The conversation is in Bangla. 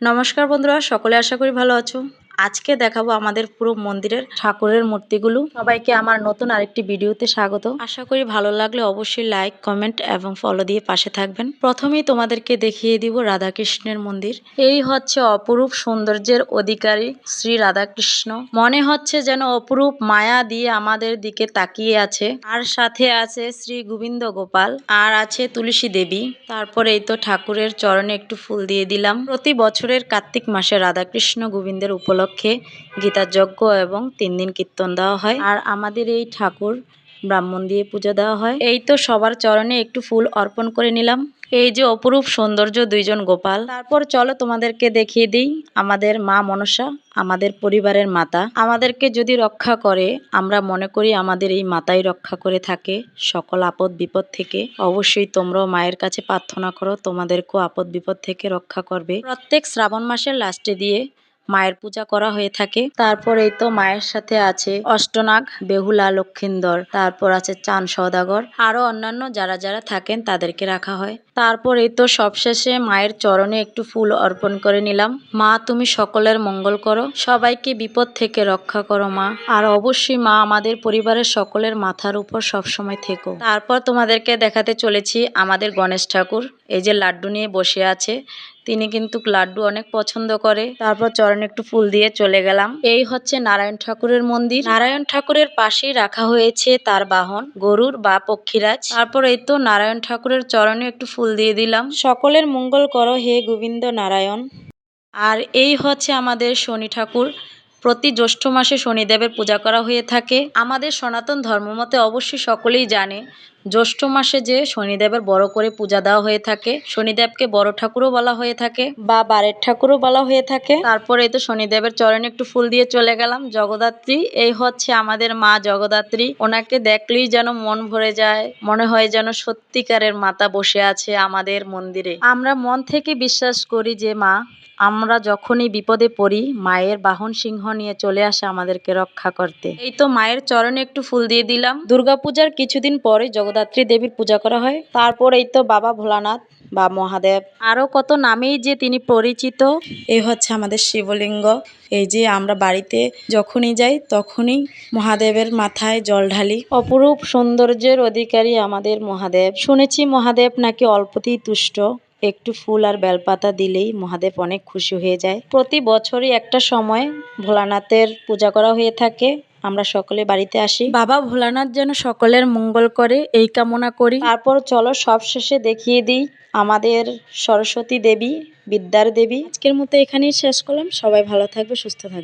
নমস্কার বন্ধুরা সকলে আশা করি ভালো আছো। আজকে দেখাবো আমাদের পুরো মন্দিরের ঠাকুরের মূর্তিগুলো। সবাইকে আমার নতুন আরেকটি ভিডিওতে স্বাগত। আশা করি ভালো লাগলে অবশ্যই লাইক, কমেন্ট এবং ফলো দিয়ে পাশে থাকবেন। প্রথমেই তোমাদেরকে দেখিয়ে দিব রাধাকৃষ্ণের মন্দির। এই হচ্ছে অপরূপ সৌন্দর্যের অধিকারী শ্রী রাধাকৃষ্ণ। মনে হচ্ছে যেন অপরূপ মায়া দিয়ে আমাদের দিকে তাকিয়ে আছে। আর সাথে আছে শ্রী গোবিন্দ গোপাল আর আছে তুলসী দেবী। তারপরে এই তো ঠাকুরের চরণে একটু ফুল দিয়ে দিলাম। প্রতি বছরের কার্তিক মাসে রাধাকৃষ্ণ গোবিন্দের উপলক্ষে গীতার যজ্ঞ এবং তিন দিন কীর্তন দেওয়া হয়। আর আমাদের এই ঠাকুর ব্রাহ্মণ দিয়ে পুজো দেওয়া হয়। এই তো সবার চরণে একটু ফুল অর্পণ করে নিলাম। এই যে অপরূপ সৌন্দর্য দুইজন গোপাল। তারপর চলো তোমাদেরকে দেখিয়ে দিই আমাদের মা মনসা, আমাদের পরিবারের মাতা। আমাদেরকে যদি রক্ষা করে, আমরা মনে করি আমাদের এই মাতাই রক্ষা করে থাকে সকল আপদ বিপদ থেকে। অবশ্যই তোমরাও মায়ের কাছে প্রার্থনা করো, তোমাদেরকেও আপদ বিপদ থেকে রক্ষা করবে। প্রত্যেক শ্রাবণ মাসের লাস্টে দিয়ে মায়ের পূজা করা হয়ে থাকে। তারপর এই তো মায়ের সাথে আছে অষ্টনাগ, বেহুলা, লক্ষিন্দর। তারপর আছে চান সদাগর আরও অন্যান্য যারা যারা থাকেন তাদেরকে রাখা হয়। তারপর তো সবশেষে মায়ের চরণে একটু ফুল অর্পণ করে নিলাম। মা, তুমি সকলের মঙ্গল করো। সবাইকে বিপদ থেকে রক্ষা করো মা। আর অবশ্যই মা, আমাদের পরিবারের সকলের মাথার উপর সবসময় থেকো। তারপর তোমাদেরকে দেখাতে চলেছি আমাদের গণেশ ঠাকুর। এই যে লাড্ডু নিয়ে বসে আছে, তিনি কিন্তু লাড্ডু অনেক পছন্দ করে। তারপর চরণে একটু ফুল দিয়ে চলে গেলাম। এই হচ্ছে নারায়ণ ঠাকুরের মন্দির। নারায়ণ ঠাকুরের পাশেই রাখা হয়েছে তার বাহন, গরুর বা পক্ষীরাজ। তারপর এই তো নারায়ণ ঠাকুরের চরণে একটু ফুল দিয়ে দিলাম। সকলের মঙ্গল করো হে গোবিন্দ নারায়ণ। আর এই হচ্ছে আমাদের শনি ঠাকুর। প্রতি জ্যৈষ্ঠ মাসে শনিদেবের পূজা করা হয়ে থাকে। আমাদের সনাতন ধর্মমতে অবশ্যই সকলেই জানে জ্যৈষ্ঠ মাসে যে শনিদেবের বড় করে পূজা দেওয়া হয়ে থাকে, শনিদেবকে বড় ঠাকুরও বলা হয়ে থাকে বা বারের ঠাকুরও বলা হয়ে থাকে। তারপরে তো শনিদেবের চরণে একটু ফুল দিয়ে চলে গেলাম। জগদ্ধাত্রী এই হচ্ছে আমাদের মা জগদ্ধাত্রী ওনাকে দেখলেই যেন মন ভরে যায়, মনে হয় যেন সত্যিকারের মাতা বসে আছে আমাদের মন্দিরে। আমরা মন থেকে বিশ্বাস করি যে মা, আমরা যখনই বিপদে পড়ি, মায়ের বাহন সিংহ নিয়ে চলে আসে আমাদেরকে রক্ষা করতে। এই তো মায়ের চরণে একটু ফুল দিয়ে দিলাম। দুর্গাপূজার কিছুদিন পরে জগদ্ধাত্রী দেবীর পূজা করা হয়। তারপর এই তো বাবা ভোলানাথ বা মহাদেব। আরও কত নামেই যে তিনি পরিচিত। এই হচ্ছে আমাদের শিবলিঙ্গ। এই যে আমরা বাড়িতে যখনই যাই তখনই মহাদেবের মাথায় জল ঢালি। অপরূপ সৌন্দর্যের অধিকারী আমাদের মহাদেব। শুনেছি মহাদেব নাকি অল্পতেই তুষ্ট। একটু ফুল আর বেলপাতা দিলেই মহাদেব অনেক খুশি হয়ে যায়। প্রতি বছরই একটা সময় ভোলানাথের পূজা করা হয়ে থাকে। আমরা সকলে বাড়িতে আসি। বাবা ভোলানাথ যেন সকলের মঙ্গল করে এই কামনা করি। তারপর চলো সব শেষে দেখিয়ে দিই আমাদের সরস্বতী দেবী বিদ্যার দেবী। আজকের মতো এখানেই শেষ করলাম। সবাই ভালো থাকবে সুস্থ থাকবে।